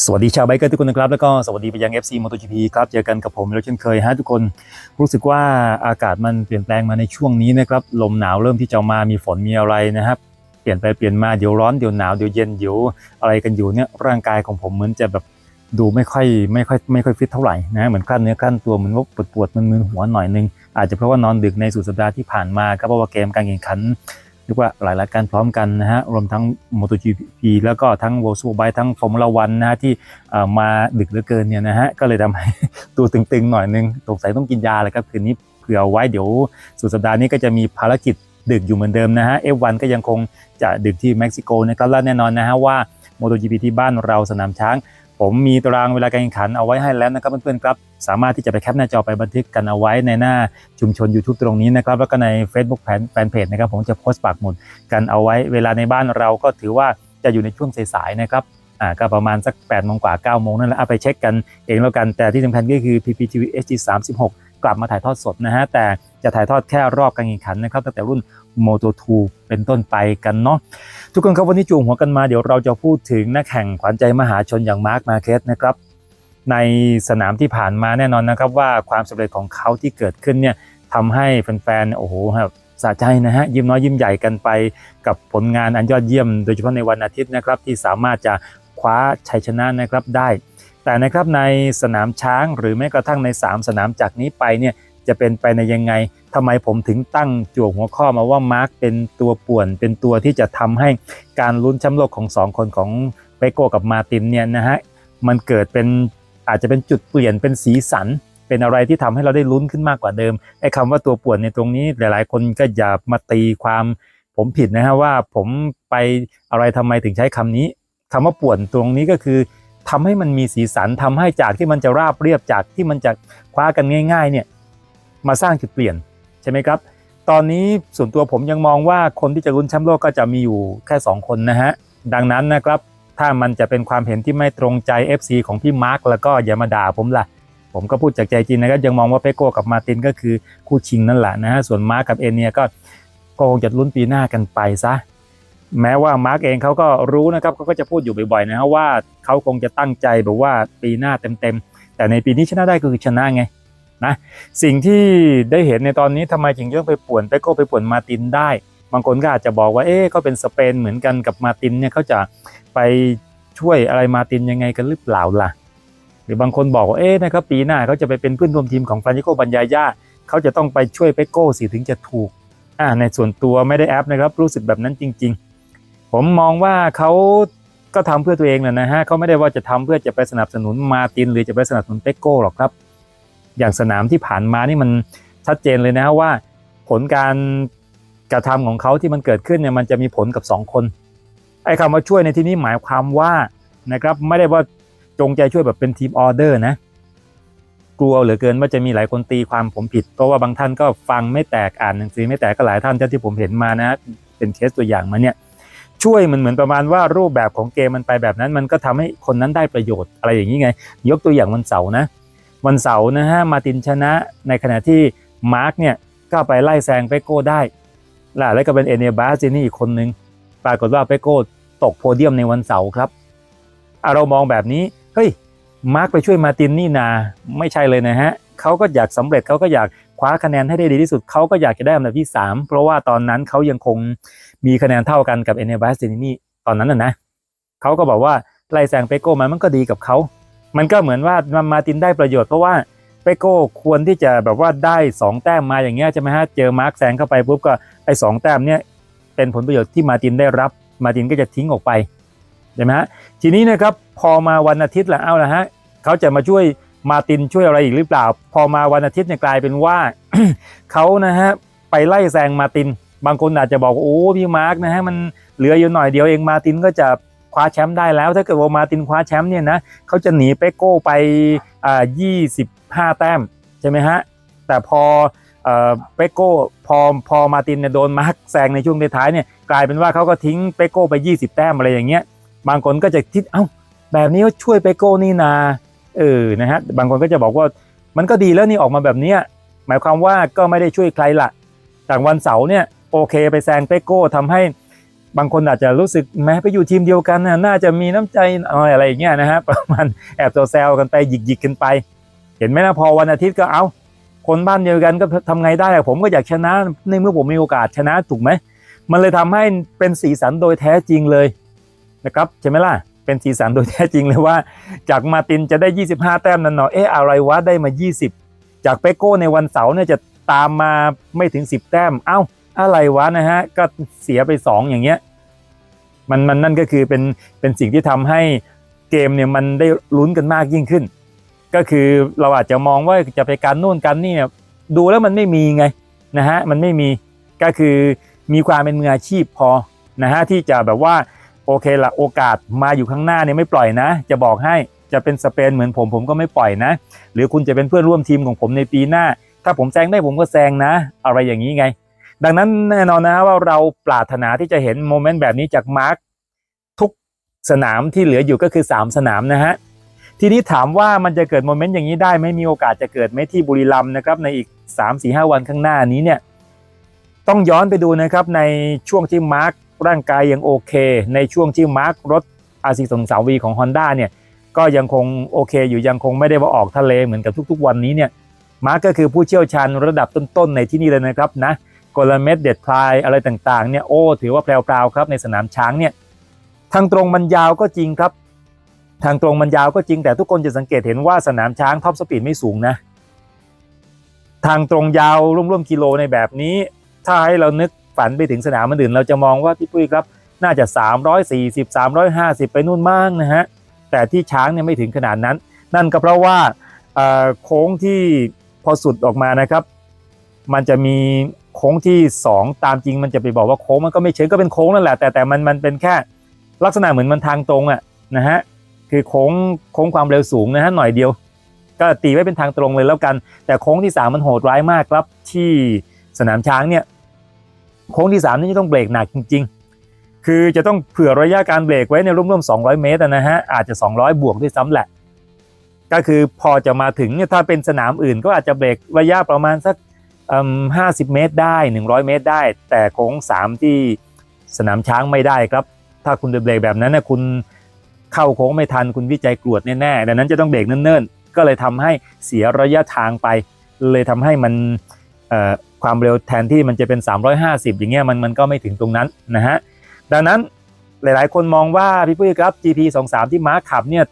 สวัสดีชาวไบเกอร์ทุกคนนะครับ แล้วก็สวัสดีไปยัง FC MotoGP ครับ เจอกันกับผมแล้วเช่นเคยฮะทุกคนรู้สึกว่าอากาศมันเปลี่ยนแปลงมาในช่วงนี้นะครับ ลมหนาวเริ่มที่จะมามีฝนมีอะไรนะครับ เปลี่ยนไปเปลี่ยนมาเดี๋ยวร้อนเดี๋ยวหนาวเดี๋ยวเย็นเดี๋ยวอะไรกันอยู่เนี่ยร่างกายของผมเหมือนจะแบบดูไม่ค่อยไม่ค่อยไม่ค่อยฟิตเท่าไหร่นะเหมือนกลั้นเนื้อกลั้นตัวเหมือนว่าปวดปวดๆมึนหัวหน่อยนึงอาจจะเพราะว่านอนดึกในสุดสัปดาห์ที่ผ่านมาครับเพราะว่าเกมการแข่งขัน เรียกว่าหลายรายการพร้อมกันนะฮะรวมทั้ง MotoGP แล้วก็ทั้ง World Superbike ทั้ง Formula 1นะฮะที่มาดึกเหลือเกินเนี่ยนะฮะก็เลยทำให้ตัวตึงๆหน่อยนึงสงสัยต้องกินยาเลยครับคืนนี้เผื่อเอาไว้เดี๋ยวสุดสัปดาห์นี้ก็จะมีภารกิจดึกอยู่เหมือนเดิมนะฮะ F1 ก็ยังคงจะดึกที่เม็กซิโกนะครับและแน่นอนนะฮะว่า MotoGP ที่บ้านเราสนามช้าง ผมมีตารางเวลาการแข่งขันเอาไว้ให้แล้วนะครับเพื่อนๆครับ สามารถที่จะไปแคปหน้าจอไปบันทึกกันเอาไว้ในหน้าชุมชน YouTube ตรงนี้นะครับ แล้วก็ใน Facebook แฟนเพจนะครับ ผมจะโพสต์ปักหมุดกันเอาไว้ เวลาในบ้านเราก็ถือว่าจะอยู่ในช่วงสายๆนะครับอ่าก็ประมาณสัก8โมงกว่า9โมงนั่นแหละเอาไปเช็คกันเองแล้วกันแต่ที่สำคัญก็คือ PPTV HD 36 กลับมาถ่ายทอดสดนะฮะแต่จะถ่ายทอดแค่รอบการแข่งขันนะครับตั้งแต่รุ่น Moto 2เป็นต้นไปกันเนาะ ทุกคนครับวันนี้จูงหัวกันมาเดี๋ยวเราจะพูดถึงนักแข่งขวัญใจมหาชนอย่างมาร์คมาเคสนะครับในสนามที่ผ่านมาแน่นอนนะครับ ว่าความสำเร็จของเขาที่เกิดขึ้นเนี่ยทำให้แฟนๆโอ้โหแบบสะใจนะฮะยิ้มน้อยยิ้มใหญ่กันไปกับผลงานอันยอดเยี่ยม โดยเฉพาะในวันอาทิตย์นะครับที่สามารถจะคว้าชัยชนะนะครับได้ แต่นะครับในสนามช้างหรือแม้กระทั่งใน 3 สนามจากนี้ไปเนี่ย จะเป็นไปในยังไงทำไมผมถึงตั้งจั่วหัวข้อมาว่ามาร์คเป็นตัวป่วน เป็นตัวที่จะทำให้การลุ้นแชมป์โลกของ 2 คนของเปโก้กับมาตินเนี่ยนะฮะมันเกิดเป็นอาจจะเป็นจุดเปลี่ยนเป็นสีสัน เป็นอะไรที่ทำให้เราได้ลุ้นขึ้นมากกว่าเดิมไอ้คำว่าตัวป่วนในตรงนี้หลาย ๆ คนก็อย่ามาตีความผมผิดนะฮะว่าผมไปอะไรทำไมถึงใช้คำนี้คำว่าป่วนตรงนี้ก็คือทำให้มันมีสีสันทำให้จากที่มันจะราบเรียบจากที่มันจะคว้ากันง่าย ๆ เนี่ย มาสร้างจุดเปลี่ยนใช่ไหมครับ ตอนนี้ส่วนตัวผมยังมองว่าคนที่จะลุ้นแชมป์โลกก็จะมีอยู่แค่ 2 คนนะฮะ ดังนั้นนะครับ ถ้ามันจะเป็นความเห็นที่ไม่ตรงใจ FC ของพี่มาร์คแล้วก็อย่ามาด่าผมล่ะ ผมก็พูดจากใจจริงนะครับ ยังมองว่าเปโก้กับมาตินก็คือคู่ชิงนั่นแหละนะฮะ ส่วนมาร์คกับเอเนียก็ก็คงจะลุ้นปีหน้ากันไปซะแม้ว่ามาร์กเองเขาก็รู้นะครับเขาก็จะพูดอยู่บ่อยๆนะฮะว่าเขาคงจะตั้งใจแบบว่าปีหน้าเต็มๆแต่ในปีนี้ชนะได้ก็คือชนะไง นะสิ่งที่ได้เห็นในตอนนี้ทำไมถึงยังไปป่วนไปโก้ไปป่วนมาตินได้ บางคนก็อาจจะบอกว่าเอ๊ะก็เป็นสเปนเหมือนกันกับมาตินเนี่ยเขาจะไปช่วยอะไรมาตินยังไงกันหรือเปล่าล่ะ หรือบางคนบอกว่าเอ๊ะนะครับปีหน้าเขาจะไปเป็นเพื่อนร่วมทีมของฟรานซิโกบัญญาญาเขาจะต้องไปช่วยเปโก้สิถึงจะถูกอ่าในส่วนตัวไม่ได้แอปนะครับรู้สึกแบบนั้นจริง ๆ ผมมองว่าเขาก็ทำเพื่อตัวเองแหละนะฮะเขาไม่ได้ว่าจะทำเพื่อจะไปสนับสนุนมาติน หรือจะไปสนับสนุนเปโก้หรอกครับ อย่างสนามที่ผ่านมานี่มันชัดเจนเลยนะว่าผลการกระทำของเขาที่มันเกิดขึ้นเนี่ยมันจะมีผลกับ 2 คนไอ้คำว่าช่วยในที่นี้หมายความว่านะครับไม่ได้ว่าจงใจช่วยแบบเป็นทีมออเดอร์นะกลัวเหลือเกินว่าจะมีหลายคนตีความผมผิด เพราะว่าบางท่านก็ฟังไม่แตกอ่านหนังสือไม่แตกก็หลายท่านที่ผมเห็นมานะ เป็นเคสตัวอย่างมาเนี่ยช่วยมันเหมือนประมาณว่ารูปแบบของเกมมันไปแบบนั้น มันก็ทำให้คนนั้นได้ประโยชน์อะไรอย่างนี้ไง ยกตัวอย่างวันเสาร์นะ วันเสาร์นะฮะมาตินชนะในขณะที่มาร์กเนี่ยก็ไปไล่แซงเปโก้ได้ล่ะแล้วก็เป็นเอเนียบาสนี่อีกคนนึง ปรากฏว่าเปโก้ตกโพเดียมในวันเสาร์ครับอะเรามองแบบนี้ เฮ้ย มาร์กไปช่วยมาตินนี่นา ไม่ใช่เลยนะฮะเขาก็อยากสำเร็จเขาก็อยากคว้าคะแนนให้ได้ดีที่สุด เขาก็อยากจะได้อันดับที่ 3 เพราะว่าตอนนั้นเขายังคงมีคะแนนเท่ากันกับเอเนียบาสนี่ตอนนั้นน่ะนะเขาก็บอกว่าไล่แซงเปโก้มันมันก็ดีกับเขา มันก็เหมือนว่ามาร์ตินได้ประโยชน์เพราะว่าเปโก้ควรที่จะแบบว่าได้ 2 แต้มมาอย่างเงี้ยใช่ไหมฮะเจอมาร์กแซงเข้าไปปุ๊บก็ไอ้สแต้มเนี่ยเป็นผลประโยชน์ที่มาตินได้รับ มาตินก็จะทิ้งออกไปใช่ไหมฮะทีนี้นะครับพอมาวันอาทิตย์ละเอาละฮะเขาจะมาช่วยมาตินช่วยอะไรอีกหรือเปล่า พอมาวันอาทิตย์เนี่ยกลายเป็นว่าเขานะฮะไปไล่แซงมาติน บางคนอาจจะบอกว่าโอ้พี่มาร์กนะฮะมันเหลืออยู่หน่อยเดียวเองมาตินก็จะ คว้าแชมป์ได้แล้ว ถ้าเกิดว่ามาตินคว้าแชมป์เนี่ยนะเขาจะหนีเปโก้ไปอ่า25แต้มใช่ไหมฮะแต่พอเอ่อเปโก้พอพอมาตินเนี่ยโดนมาร์กแซงในช่วงท้ายเนี่ยกลายเป็นว่าเขาก็ทิ้งเปโก้ไป 20 แต้มอะไรอย่างเงี้ยบางคนก็จะคิดเอ้าแบบนี้ก็ช่วยเปโก้นี่นาเออนะฮะบางคนก็จะบอกว่ามันก็ดีแล้วนี่ออกมาแบบนี้หมายความว่าก็ไม่ได้ช่วยใครละแต่วันเสาร์เนี่ยโอเคไปแซงเปโก้ทำให้ บางคนอาจจะรู้สึกแม้ไปอยู่ทีมเดียวกันนะน่าจะมีน้ำใจอะไรอะไรอย่างเงี้ยนะฮะประมาณแอบแซวกันไปหยิกๆกันไป เห็นไหมนะพอวันอาทิตย์ก็เอาคนบ้านเดียวกันก็ทำไงได้ผมก็อยากชนะในเมื่อผมมีโอกาสชนะถูกไหมมันเลยทำให้เป็นสีสันโดยแท้จริงเลยนะครับใช่ไหมล่ะเป็นสีสันโดยแท้จริงเลยว่า จากมาตินจะได้ 25 แต้มนั่นเนาะเอ๊ะอะไรวะได้มา 20 จากเปโก้ในวันเสาร์เนี่ยจะตามมาไม่ถึง 10 แต้มเอ้า อะไรวะนะฮะก็เสียไป 2 อย่างเงี้ยมันมันนั่นก็คือเป็นเป็นสิ่งที่ทำให้เกมเนี่ยมันได้ลุ้นกันมากยิ่งขึ้น ก็คือเราอาจจะมองว่าจะไปการนู่นกันนี่เนี่ยดูแล้วมันไม่มีไงนะฮะมันไม่มีก็คือมีความเป็นมืออาชีพพอนะฮะที่จะแบบว่าโอเคละโอกาสมาอยู่ข้างหน้าเนี่ยไม่ปล่อยนะ จะบอกให้จะเป็นสเปนเหมือนผมผมก็ไม่ปล่อยนะ หรือคุณจะเป็นเพื่อนร่วมทีมของผมในปีหน้า ถ้าผมแซงได้ผมก็แซงนะ อะไรอย่างนี้ไง ดังนั้นแน่นอนนะว่าเราปรารถนาที่จะเห็นโมเมนต์แบบนี้จากมาร์คทุกสนามที่เหลืออยู่ก็คือ 3 สนามนะฮะทีนี้ถามว่ามันจะเกิดโมเมนต์อย่างนี้ได้ไหมมีโอกาสจะเกิดไหมที่บุรีรัมย์นะครับในอีก 3 4 5 วันข้างหน้านี้เนี่ยต้องย้อนไปดูนะครับในช่วงที่มาร์คร่างกายยังโอเค ในช่วงที่มาร์ครถอาซีสงสาวีของ Honda เนี่ยก็ยังคงโอเคอยู่ยังคงไม่ได้ว่าออกทะเลเหมือนกับทุกๆ วันนี้เนี่ยมาร์คก็คือผู้เชี่ยวชาญระดับต้นๆในที่นี่เลยนะครับนะ กลเม็ดเด็ดพลายอะไรต่างๆเนี่ยโอ้ถือว่าแพรวๆครับในสนามช้างเนี่ยทางตรงมันยาวก็จริงครับ ทางตรงมันยาวก็จริง แต่ทุกคนจะสังเกตเห็นว่าสนามช้างท็อปสปีดไม่สูงนะ ทางตรงยาวร่วมๆกิโลในแบบนี้ ถ้าให้เรานึกฝันไปถึงสนามอื่นเราจะมองว่าพี่ปุ้ยครับ น่าจะ 340 350 ไปนู่นมากนะฮะแต่ที่ช้างเนี่ยไม่ถึงขนาดนั้น นั่นก็เพราะว่าโค้งที่พอสุดออกมานะครับ มันจะมี โค้งที่ 2 ตามจริงมันจะไปบอกว่าโค้งมันก็ไม่เชิงก็เป็นโค้งนั่นแหละแต่แต่มันมันเป็นแค่ลักษณะเหมือนมันทางตรงอะนะฮะคือโค้งโค้งความเร็วสูงนะฮะหน่อยเดียว ก็ตีไว้เป็นทางตรงเลยแล้วกัน แต่โค้งที่ 3 มันโหดร้ายมากครับที่สนามช้างเนี่ยโค้งที่ 3 นี่จะต้องเบรกหนักจริง ๆ คือจะต้องเผื่อระยะการเบรกไว้ในร่วมๆ200 เมตรนะฮะอาจจะ 200 บวกด้วยซ้ำแหละ ก็คือพอจะมาถึงถ้าเป็นสนามอื่นก็อาจจะเบรกระยะประมาณสัก ห้าสิบเมตรได้ 100 เมตรได้ แต่โค้ง3ที่สนามช้างไม่ได้ครับ ถ้าคุณเบรกแบบนั้นนะคุณเข้าโค้งไม่ทันคุณวิจัยกรวดแน่ๆดังนั้นจะต้องเบรกเนิ่นๆ ก็เลยทำให้เสียระยะทางไป เลยทำให้มันความเร็วแทนที่มันจะเป็น 350 อย่างเงี้ยมันมันก็ไม่ถึงตรงนั้นนะฮะดังนั้นหลายๆ คนมองว่าพี่ปุ้ยครับ GP 23ที่ม้าขับเนี่ย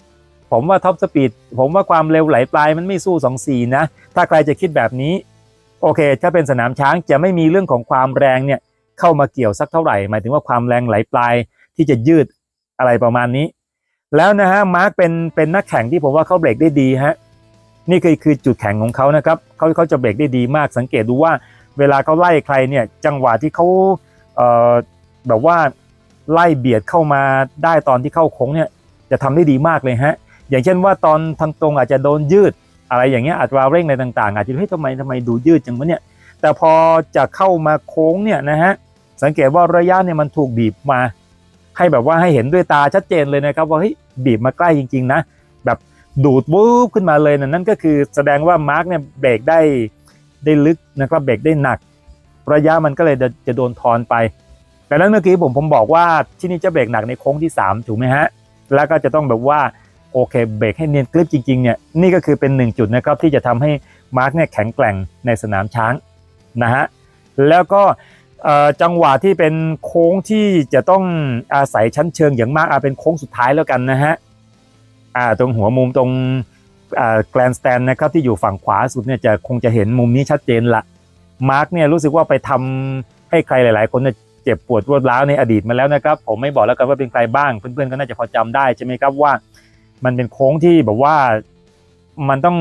ผมว่าท็อปสปีดผมว่าความเร็วไหลปลายมันไม่สู้ 24 นะ ถ้าใครจะคิดแบบนี้ โอเค ถ้าเป็นสนามช้างจะไม่มีเรื่องของความแรงเนี่ยเข้ามาเกี่ยวสักเท่าไหร่ หมายถึงว่าความแรงไหลปลายที่จะยืดอะไรประมาณนี้ แล้วนะฮะมาร์กเป็นเป็นนักแข่งที่ผมว่าเขาเบรกได้ดีฮะนี่คือคือจุดแข็งของเขานะครับเขาเขาจะเบรกได้ดีมากสังเกตดูว่าเวลาเขาไล่ใครเนี่ยจังหวะที่เขาเอ่อแบบว่าไล่เบียดเข้ามาได้ตอนที่เข้าโค้งเนี่ยจะทำได้ดีมากเลยฮะอย่างเช่นว่าตอนทางตรงอาจจะโดนยืด อะไรอย่างเงี้ยอัตราเร่งในต่างๆ อาจจะเฮ้ยทำไมทำไมดูยืดจังวะเนี่ยแต่พอจะเข้ามาโค้งเนี่ยนะฮะสังเกตว่าระยะเนี่ยมันถูกบีบมา ให้แบบว่าให้เห็นด้วยตาชัดเจนเลยนะครับว่าเฮ้ยบีบมาใกล้จริง ๆ นะ แบบดูดวูบขึ้นมาเลยนะนั่นก็คือแสดงว่ามาร์กเนี่ยเบรกได้ได้ลึกนะครับเบรกได้หนัก ระยะมันก็เลยจะจะโดนทอนไป แต่นั้นเมื่อกี้ผมผมบอกว่าที่นี่จะเบรกหนักในโค้งที่ 3 ถูกไหมฮะแล้วก็จะต้องแบบว่า โอเคเบรกให้เนียนกริบจริงๆเนี่ยนี่ก็คือเป็นหนึ่งจุดนะครับที่จะทำให้มาร์กเนี่ยแข็งแกร่งในสนามช้างนะฮะแล้วก็จังหวะที่เป็นโค้งที่จะต้องอาศัยชั้นเชิงอย่างมากอาเป็นโค้งสุดท้ายแล้วกันนะฮะอ่าตรงหัวมุมตรงแกลนสแตนนะครับที่อยู่ฝั่งขวาสุดเนี่ยจะคงจะเห็นมุมนี้ชัดเจนละมาร์กเนี่ยรู้สึกว่าไปทำให้ใครหลาย ๆ คนเนี่ยเจ็บปวดรวดร้าวในอดีตมาแล้วนะครับ ผมไม่บอกแล้วกันว่าเป็นใครบ้างเพื่อน ๆ ก็น่าจะพอจำได้ใช่ไหมครับว่า มันเป็นโค้งที่แบบว่ามันต้อง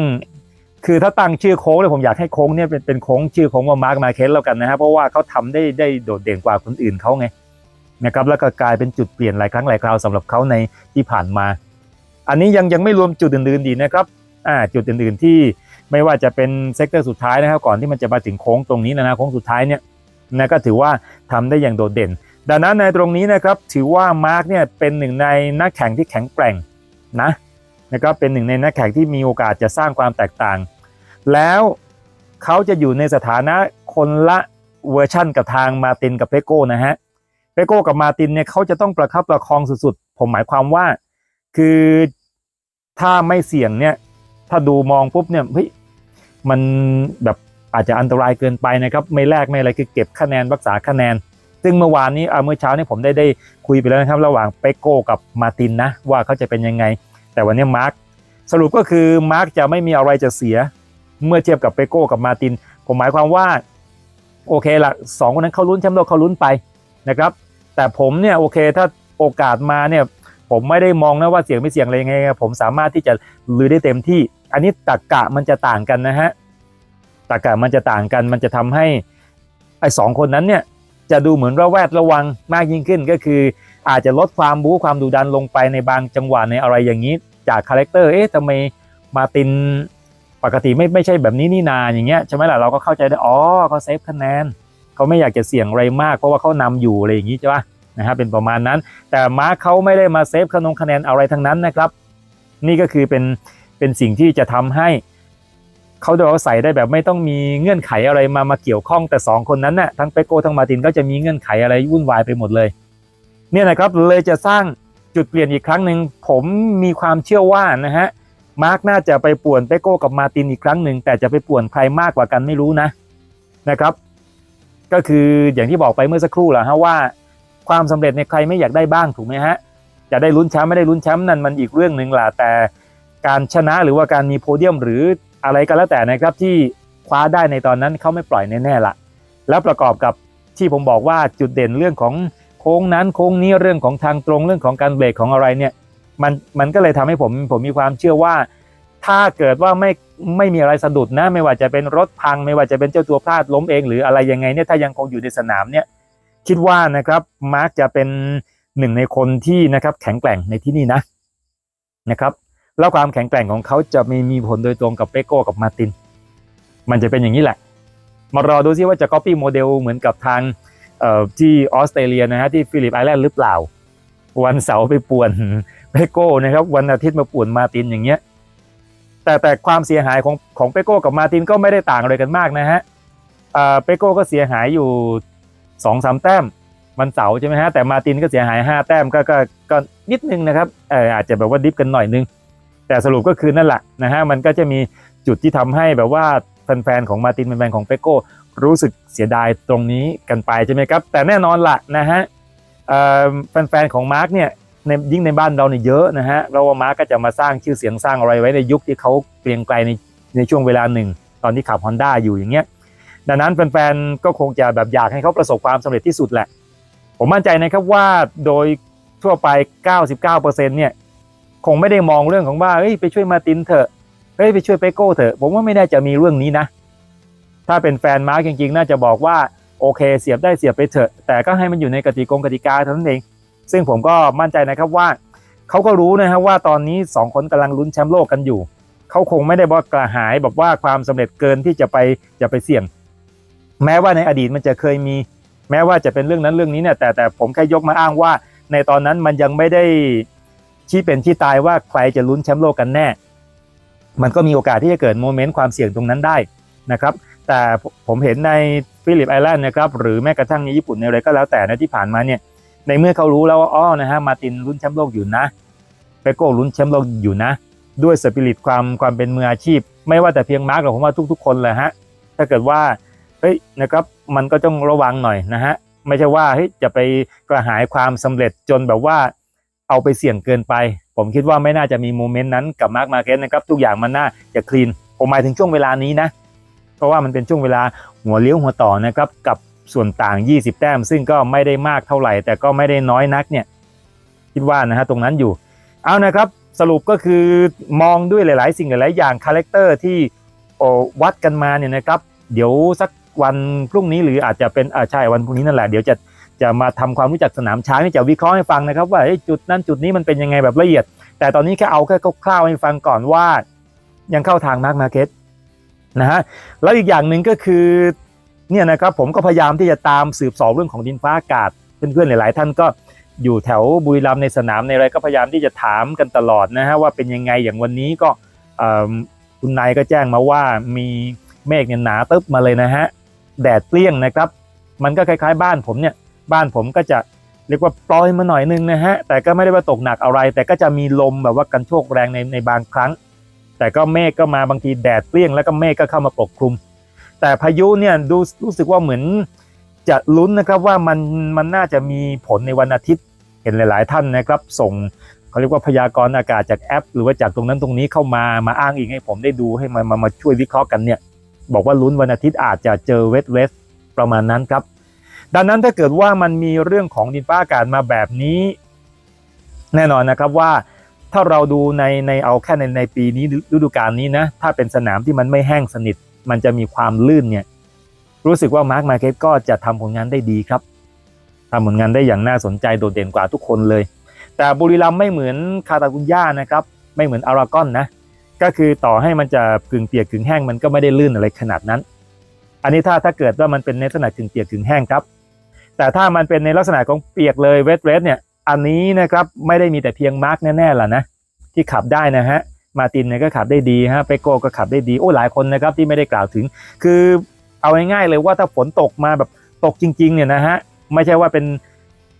คือถ้าตั้งชื่อโค้งเลยผมอยากให้โค้งเนี่ยเป็นเป็นโค้งชื่อโค้งว่ามาร์กมาเคสแล้วกันนะครับเพราะว่าเขาทำได้ได้โดดเด่นกว่าคนอื่นเขาไงนะครับแล้วก็กลายเป็นจุดเปลี่ยนหลายครั้งหลายคราวสำหรับเขาในที่ผ่านมา อันนี้ยังยังไม่รวมจุดอื่นๆดีนะครับอ่าจุดอื่นๆที่ไม่ว่าจะเป็นเซกเตอร์สุดท้ายนะครับก่อนที่มันจะมาถึงโค้งตรงนี้นะนะโค้งสุดท้ายเนี่ยนะก็ถือว่าทำได้อย่างโดดเด่น ดังนั้นในตรงนี้นะครับถือว่ามาร์กเนี่ยเป็นหนึ่งในนักแข่งที่แข็งแกร่ง นะนะครับเป็นหนึ่งในนักแข่งที่มีโอกาสจะสร้างความแตกต่าง แล้วเขาจะอยู่ในสถานะคนละเวอร์ชั่นกับทางมาตินกับเพโก้นะฮะเปโก้กับมาตินเนี่ยเขาจะต้องประคับประคองสุดๆ ผมหมายความว่า คือถ้าไม่เสี่ยงเนี่ย ถ้าดูมองปุ๊บเนี่ยเฮ้ยมันแบบอาจจะอันตรายเกินไปนะครับ ไม่แลกไม่อะไรคือเก็บคะแนนรักษาคะแนน ซึ่งเมื่อวานนี้เมื่อเช้านี้ผมได้ได้คุยไปแล้วนะครับ ระหว่างเปโก้กับมาตินนะว่าเขาจะเป็นยังไง แต่วันนี้มาร์คสรุปก็คือมาร์คจะไม่มีอะไรจะเสีย เมื่อเทียบกับเปโก้กับมาติน ผมหมายความว่าโอเคละสองคนนั้นเขาลุ้นแชมป์โลกเขาลุ้นไปนะครับ แต่ผมเนี่ยโอเคถ้าโอกาสมาเนี่ยผมไม่ได้มองนะว่าเสี่ยงไม่เสี่ยงอะไรยังไงผมสามารถที่จะลือได้เต็มที่ อันนี้ตรกกะมันจะต่างกันนะฮะตรกกะมันจะต่างกัน มันจะทำให้ไอ้สองคนนั้นเนี่ย จะดูเหมือนระแวดระวังมากยิ่งขึ้นก็คือ อาจจะลดความบู๊ความดุดันลงไปในบางจังหวะในอะไรอย่างนี้ จากคาแรคเตอร์เอ๊ะทำไมมาตินปกติไม่ไม่ใช่แบบนี้นี่นาอย่างเงี้ยใช่ไหมล่ะเราก็เข้าใจได้อ๋อเขาเซฟคะแนนเขาไม่อยากจะเสี่ยงอะไรมากเพราะว่าเขานำอยู่อะไรอย่างนี้ใช่ปะนะฮะเป็นประมาณนั้น แต่มาร์คเขาไม่ได้มาเซฟคะนงคะแนนอะไรทั้งนั้นนะครับ นี่ก็คือเป็นเป็นสิ่งที่จะทำให้ เขาเดาใส่ได้แบบไม่ต้องมีเงื่อนไขอะไรมามาเกี่ยวข้องแต่สองคนนั้นน่ะทั้งเปโก้ทั้งมาตินก็จะมีเงื่อนไขอะไรวุ่นวายไปหมดเลย เนี่ยนะครับเลยจะสร้างจุดเปลี่ยนอีกครั้งหนึ่งผมมีความเชื่อว่านะฮะมาร์กน่าจะไปป่วนเปโก้กับมาตินอีกครั้งหนึ่งแต่จะไปป่วนใครมากกว่ากันไม่รู้นะนะครับ ก็คืออย่างที่บอกไปเมื่อสักครู่แหละฮะว่า ความสำเร็จในใครไม่อยากได้บ้างถูกไหมฮะจะได้ลุ้นแชมป์ไม่ได้ลุ้นแชมป์นั่นมันอีกเรื่องหนึ่งล่ะแต่การชนะหรือว่าการมีโพเดียมหรือ อะไรก็แล้วแต่นะครับที่คว้าได้ในตอนนั้นเขาไม่ปล่อยแน่ๆละแล้วประกอบกับที่ผมบอกว่าจุดเด่นเรื่องของโค้งนั้นโค้งนี้เรื่องของทางตรงเรื่องของการเบรกของอะไรเนี่ยมันมันก็เลยทำให้ผมผมมีความเชื่อว่า ถ้าเกิดว่าไม่ไม่มีอะไรสะดุดนะ ไม่ว่าจะเป็นรถพัง ไม่ว่าจะเป็นเจ้าตัวพลาดล้มเอง หรืออะไรยังไงเนี่ยถ้ายังคงอยู่ในสนามเนี่ยคิดว่านะครับมาร์กจะเป็นหนึ่งในคนที่นะครับแข็งแกร่งในที่นี่นะนะครับ แล้วความแข็งแกร่งของเขาจะมีมีผลโดยตรงกับเปโก้กับมาติน มันจะเป็นอย่างนี้แหละ มารอดูซิว่าจะ copy โมเดลเหมือนกับทางที่ออสเตรเลียนะฮะที่ฟิลิปไอแลนด์หรือเปล่า วันเสาร์ไปป่วนเปโก้นะครับ วันอาทิตย์มาป่วนมาตินอย่างเงี้ยแต่แต่ความเสียหายของของเปโก้กับมาตินก็ไม่ได้ต่างอะไรกันมากนะฮะเปโก้ก็เสียหายอยู่สองสามแต้มวันเสาร์ใช่ไหมฮะแต่มาตินก็เสียหายห้าแต้มก็ก็ก็นิดนึงนะครับอาจจะแบบว่าดิฟกันหน่อยนึง แต่สรุปก็คือนั่นแหละนะฮะมันก็จะมีจุดที่ทำให้แบบว่าแฟนๆของมาตินแฟนๆของเปโก้รู้สึกเสียดายตรงนี้กันไปใช่ไหมครับ แต่แน่นอนละนะฮะแฟนๆของมาร์กเนี่ยในยิ่งในบ้านเราเนี่ยเยอะนะฮะเราว่ามาร์กก็จะมาสร้างชื่อเสียงสร้างอะไรไว้ในยุคที่เขาเปลี่ยนไกลในในช่วงเวลาหนึ่ง ตอนที่ขับ Honda อยู่อย่างเงี้ยดังนั้นแฟนๆก็คงจะแบบอยากให้เขาประสบความสำเร็จที่สุดแหละ ผมมั่นใจนะครับว่าโดยทั่วไป 99%เนี่ย คงไม่ได้มองเรื่องของว่าเฮ้ยไปช่วยมาตินเถอะเฮ้ยไปช่วยเปโก้เถอะ ผมว่าไม่น่าจะมีเรื่องนี้นะ ถ้าเป็นแฟนมาร์กจริงๆ น่าจะบอกว่าโอเค เสียบได้เสียบไปเถอะ แต่ก็ให้มันอยู่ในกติกงกติกาเท่านั้นเอง ซึ่งผมก็มั่นใจนะครับว่าเขาก็รู้นะครับว่าตอนนี้สองคนกำลังลุ้นแชมป์โลกกันอยู่เขาคงไม่ได้บอกกระหายแบบว่าความสำเร็จเกินที่จะไปจะไปเสี่ยง แม้ว่าในอดีตมันจะเคยมี แม้ว่าจะเป็นเรื่องนั้นเรื่องนี้เนี่ยแต่แต่ผมแค่ยกมาอ้างว่า ในตอนนั้นมันยังไม่ได้ ชี้เป็นชี้ตายว่าใครจะลุ้นแชมป์โลกกันแน่ มันก็มีโอกาสที่จะเกิดโมเมนต์ความเสี่ยงตรงนั้นได้นะครับ แต่ผมเห็นในฟิลิปไอแลนด์นะครับ หรือแม้กระทั่งในญี่ปุ่นในอะไรก็แล้วแต่นะที่ผ่านมาเนี่ยในเมื่อเขารู้แล้วว่าอ๋อนะฮะมาตินลุ้นแชมป์โลกอยู่นะเปโก้ลุ้นแชมป์โลกอยู่นะ ด้วยสปิริตความความเป็นมืออาชีพ ไม่ว่าแต่เพียงมาร์กหรอกผมว่าทุก ๆ คนเลยฮะถ้าเกิดว่าเฮ้ยนะครับมันก็ต้องระวังหน่อยนะฮะไม่ใช่ว่าเฮ้ยจะไปกระหายความสำเร็จจนแบบว่า เอาไปเสี่ยงเกินไป ผมคิดว่าไม่น่าจะมีโมเมนต์นั้นกับมาร์กมาเก็ตนะครับทุกอย่างมันน่าจะคลีนผมหมายถึงช่วงเวลานี้นะ เพราะว่ามันเป็นช่วงเวลาหัวเลี้ยวหัวต่อนะครับกับส่วนต่าง 20 แต้ม ซึ่งก็ไม่ได้มากเท่าไหร่ แต่ก็ไม่ได้น้อยนักเนี่ยคิดว่านะฮะตรงนั้นอยู่ เอานะครับสรุปก็คือมองด้วยหลาย ๆ สิ่งหลาย ๆ อย่างคาแรคเตอร์ที่วัดกันมาเนี่ยนะครับ เดี๋ยวสักวันพรุ่งนี้หรืออาจจะเป็นอ่าใช่วันพรุ่งนี้นั่นแหละเดี๋ยวจะ จะมาทำความรู้จักสนามช้างนี่จะวิเคราะห์ให้ฟังนะครับ ว่าจุดนั้นจุดนี้มันเป็นยังไงแบบละเอียด แต่ตอนนี้แค่เอาแค่คร่าวๆให้ฟังก่อนว่า ยังเข้าทางมาร์กมาเก็ตนะฮะแล้วอีกอย่างหนึ่งก็คือเนี่ยนะครับผมก็พยายามที่จะตามสืบสอบเรื่องของดินฟ้าอากาศเพื่อนๆหลายๆท่านก็อยู่แถวบุรีรัมย์ในสนามในอะไรก็พยายามที่จะถามกันตลอดนะฮะว่าเป็นยังไงอย่างวันนี้ก็คุณนายก็แจ้งมาว่ามีเมฆเนี่ยหนาตึ๊บมาเลยนะฮะแดดเปรี้ยงนะครับ มันก็คล้ายๆบ้านผมเนี่ย บ้านผมก็จะเรียกว่าปล่อยมาหน่อยนึงนะฮะ แต่ก็ไม่ได้ว่าตกหนักอะไร แต่ก็จะมีลมแบบว่ากันโชกแรงในในบางครั้ง แต่ก็เมฆก็มาบางทีแดดเปรี้ยงแล้วก็เมฆก็เข้ามาปกคลุม แต่พายุเนี่ยดูรู้สึกว่าเหมือนจะลุ้นนะครับว่ามันมันน่าจะมีผลในวันอาทิตย์ เห็นหลาย ๆ ท่านนะครับ ส่งเขาเรียกว่าพยากรณ์อากาศจากแอป หรือว่าจากตรงนั้นตรงนี้เข้ามามาอ้างอิงให้ผมได้ดูให้มามามาช่วยวิเคราะห์กันเนี่ย บอกว่าลุ้นวันอาทิตย์อาจจะเจอเวทเวสประมาณนั้นครับ ดังนั้นถ้าเกิดว่ามันมีเรื่องของดินฟ้าอากาศมาแบบนี้ แน่นอนนะครับว่าถ้าเราดูในในเอาแค่ในในปีนี้ฤดูกาลนี้นะถ้าเป็นสนามที่มันไม่แห้งสนิท มันจะมีความลื่นเนี่ยรู้สึกว่ามาร์คมาเก็ตก็จะทำผลงานได้ดีครับทำผลงานได้อย่างน่าสนใจโดดเด่นกว่าทุกคนเลย แต่บุรีรัมย์ไม่เหมือนคาตาคุนย่านะครับ ไม่เหมือนอารากอนนะ ก็คือต่อให้มันจะกึ่งเปียกกึ่งแห้งมันก็ไม่ได้ลื่นอะไรขนาดนั้น อันนี้ถ้าถ้าเกิดว่ามันเป็นในลักษณะกึ่งเปียกกึ่งแห้งครับ แต่ถ้ามันเป็นในลักษณะของเปียกเลยเวทเวสเนี่ยอันนี้นะครับไม่ได้มีแต่เพียงมาร์กแน่ๆล่ะนะที่ขับได้นะฮะมาตินเนี่ยก็ขับได้ดีฮะเปโกก็ขับได้ดีโอ้หลายคนนะครับที่ไม่ได้กล่าวถึง คือเอาง่ายๆเลยว่าถ้าฝนตกมาแบบตกจริงๆเนี่ยนะฮะไม่ใช่ว่าเป็น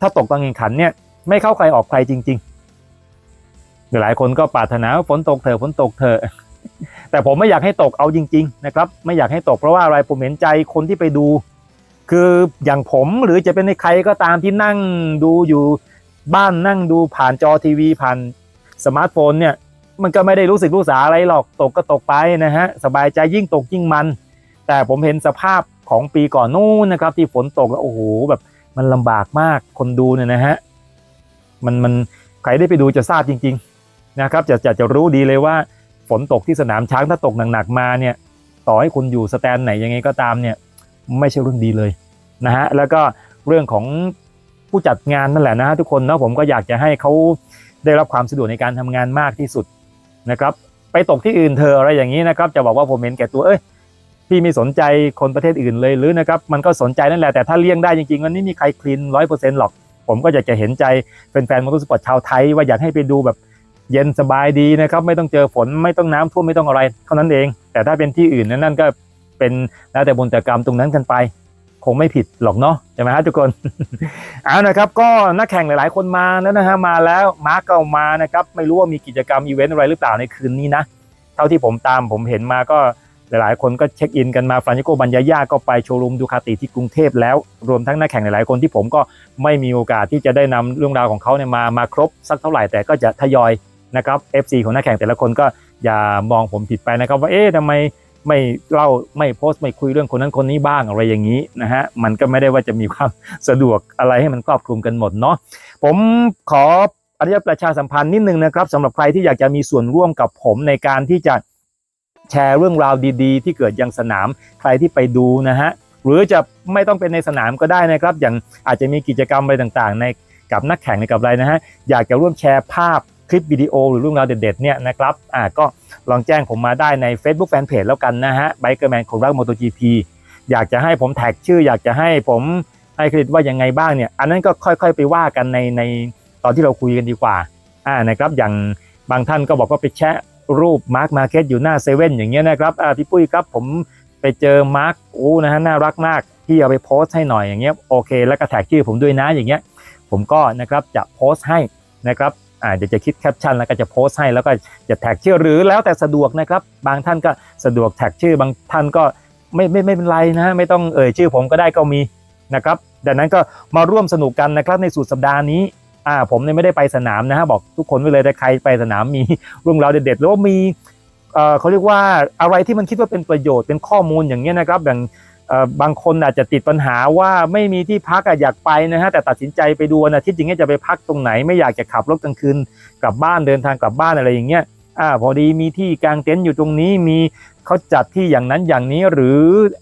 ถ้าตกตอนแข่งขันเนี่ยไม่เข้าใครออกใครจริงๆหลายคนก็ปรารถนาว่าฝนตกเถอะฝนตกเถอะแต่ผมไม่อยากให้ตกเอาจริง ๆ นะครับ ไม่อยากให้ตกเพราะว่าอะไรผมเห็นใจคนที่ไปดู คืออย่างผมหรือจะเป็นในใครก็ตามที่นั่งดูอยู่บ้านนั่งดูผ่านจอทีวีผ่านสมาร์ทโฟนเนี่ย มันก็ไม่ได้รู้สึกรู้สาอะไรหรอกตกก็ตกไปนะฮะ สบายใจยิ่งตกยิ่งมัน แต่ผมเห็นสภาพของปีก่อนนู้นนะครับ ที่ฝนตกแล้วโอ้โหแบบมันลำบากมากคนดูเนี่ยนะฮะมันมันใครได้ไปดูจะทราบจริง ๆนะครับ จะจะจะรู้ดีเลยว่าฝนตกที่สนามช้างถ้าตกหนักๆมาเนี่ย ต่อให้คุณอยู่สแตนไหนยังไงก็ตามเนี่ย ไม่ใช่เรื่องดีเลยนะฮะแล้วก็เรื่องของผู้จัดงานนั่นแหละนะฮะทุกคนเนาะผมก็อยากจะให้เขาได้รับความสะดวกในการทำงานมากที่สุดนะครับ ไปตกที่อื่นเธออะไรอย่างนี้นะครับ จะบอกว่าผมเห็นแก่ตัวเอ้ยพี่ไม่สนใจคนประเทศอื่นเลยหรือนะครับมันก็สนใจนั่นแหละแต่ถ้าเลี่ยงได้จริงๆมันไม่มีใครคลีนร้อยเปอร์เซ็นต์หรอก ผมก็อยากจะเห็นใจแฟนๆมอเตอร์สปอร์ตชาวไทย ว่าอยากให้ไปดูแบบเย็นสบายดีนะครับ ไม่ต้องเจอฝนไม่ต้องน้ำท่วมไม่ต้องอะไรเท่านั้นเอง แต่ถ้าเป็นที่อื่นนั่นก็ เป็นแล้วแต่บุญแต่กรรมตรงนั้นกันไป คงไม่ผิดหรอกเนาะใช่ไหมฮะทุกคน เอานะครับ ก็นักแข่งหลาย ๆ คนมาแล้วนะฮะมาแล้วมาร์กก็มานะครับ ไม่รู้ว่ามีกิจกรรมอีเวนต์อะไรหรือเปล่าในคืนนี้นะเท่าที่ผมตามผมเห็นมาก็หลายๆ คนก็เช็คอินกันมาฟรานชิโกบัญญาย่าก็ไปโชว์รูมดูคาติที่กรุงเทพแล้ว รวมทั้งนักแข่งหลายๆ คนที่ผมก็ไม่มีโอกาสที่จะได้นำเรื่องราวของเขาเนี่ยมามาครบสักเท่าไหร่แต่ก็จะทยอยนะครับ FC ของนักแข่งแต่ละคนก็อย่ามองผมผิดไปนะครับว่าเอ๊ะทำไม ไม่เล่าไม่โพสต์ไม่คุยเรื่องคนนั้นคนนี้บ้างอะไรอย่างนี้นะฮะมันก็ไม่ได้ว่าจะมีความสะดวกอะไรให้มันครอบคลุมกันหมดเนาะผมขออนุญาตประชาสัมพันธ์นิดนึงนะครับสำหรับใครที่อยากจะมีส่วนร่วมกับผมในการที่จะแชร์เรื่องราวดีๆ ที่เกิดยังสนามใครที่ไปดูนะฮะหรือจะไม่ต้องเป็นในสนามก็ได้นะครับ อย่างอาจจะมีกิจกรรมอะไรต่างๆ ในกับนักแข่งในกับอะไรนะฮะอยากจะร่วมแชร์ภาพคลิปวิดีโอหรือเรื่องราวเด็ดๆเนี่ยนะครับอ่าก็ ลองแจ้งผมมาได้ใน Facebook Fanpage แล้วกันนะฮะไบเกอร์แมนคนรักมอเตอร์จีพีอยากจะให้ผมแท็กชื่อ อยากจะให้ผมให้เครดิตว่ายังไงบ้างเนี่ยอันนั้นก็ค่อยๆไปว่ากันในในตอนที่เราคุยกันดีกว่าอ่านะครับอย่างบางท่านก็บอกว่าไปแชะรูปมาร์คมาร์เก็ตอยู่หน้าเซเว่นอย่างเงี้ยนะครับอ่าพี่ปุ้ยครับผมไปเจอมาร์คโอ้นะฮะน่ารักมากพี่เอาไปโพสต์ให้หน่อยอย่างเงี้ยโอเค แล้วก็แท็กชื่อผมด้วยนะอย่างเงี้ยผมก็นะครับจะโพสต์ให้นะครับ อ่าเดี๋ยวจะคิดแคปชั่นแล้วก็จะโพสต์ให้แล้วก็จะแท็กชื่อหรือแล้วแต่สะดวกนะครับ บางท่านก็สะดวกแท็กชื่อบางท่านก็ไม่ไม่ไม่เป็นไรนะ ไม่ต้องเอ่ยชื่อผมก็ได้ก็มีนะครับดังนั้นก็มาร่วมสนุกกันนะครับในสุดสัปดาห์นี้อ่าผมเนี่ยไม่ได้ไปสนามนะฮะบอกทุกคนไว้เลยถ้าใครไปสนามมีเรื่องราวเด็ดๆหรือว่ามีเอ่อเขาเรียกว่าอะไรที่มันคิดว่าเป็นประโยชน์เป็นข้อมูลอย่างเงี้ยนะครับอย่าง บางคนอาจจะติดปัญหาว่าไม่มีที่พักอยากไปนะฮะแต่ตัดสินใจไปดูวันอาทิตย์อย่างเงี้ยจะไปพักตรงไหนไม่อยากจะขับรถกลางคืนกลับบ้านเดินทางกลับบ้านอะไรอย่างเงี้ยอ่าพอดีมีที่กางเต็นท์อยู่ตรงนี้มีเขาจัดที่อย่างนั้นอย่างนี้หรือ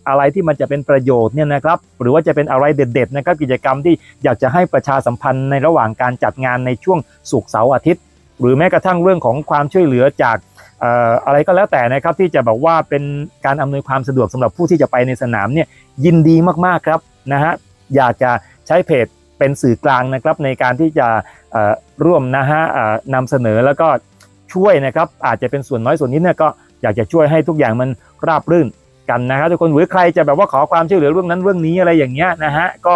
อะไรที่มันจะเป็นประโยชน์เนี่ยนะครับ หรือว่าจะเป็นอะไรเด็ดๆนะครับกิจกรรมที่อยากจะให้ประชาสัมพันธ์ในระหว่างการจัดงานในช่วงศุกเสาร์อาทิตย์ หรือแม้กระทั่งเรื่องของความช่วยเหลือจาก อะไรก็แล้วแต่นะครับที่จะแบบว่าเป็นการอำนวยความสะดวกสำหรับผู้ที่จะไปในสนามเนี่ยยินดีมากๆครับนะฮะอยากจะใช้เพจเป็นสื่อกลางนะครับในการที่จะร่วมนะฮะนำเสนอแล้วก็ช่วยนะครับอาจจะเป็นส่วนน้อยส่วนนี้เนี่ยก็อยากจะช่วยให้ทุกอย่างมันราบรื่นกันนะครับทุกคนหรือใครจะแบบว่าขอความช่วยเหลือเรื่องนั้นเรื่องนี้อะไรอย่างเงี้ยนะฮะก็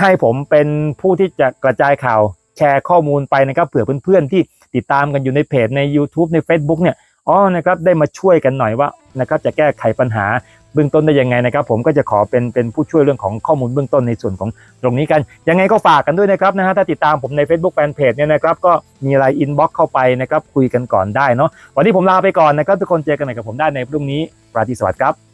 ให้ผมเป็นผู้ที่จะกระจายข่าวแชร์ข้อมูลไปนะครับเผื่อเพื่อนๆที่ ติดตามกันอยู่ในเพจใน YouTube ใน Facebook เนี่ยอ๋อนะครับได้มาช่วยกันหน่อยว่านะครับจะแก้ไขปัญหาเบื้องต้นได้ยังไงนะครับผมก็จะขอเป็นเป็นผู้ช่วยเรื่องของข้อมูลเบื้องต้นในส่วนของตรงนี้กัน ยังไงก็ฝากกันด้วยนะครับนะฮะถ้าติดตามผมใน Facebook Fanpage เนี่ยนะครับก็มีอะไรอินบ็อกเข้าไปนะครับคุยกันก่อนได้เนาะวันนี้ผมลาไปก่อนนะครับทุกคนเจอกันใหม่กับผมได้ในพรุ่งนี้ราตรีสวัสดิ์ครับ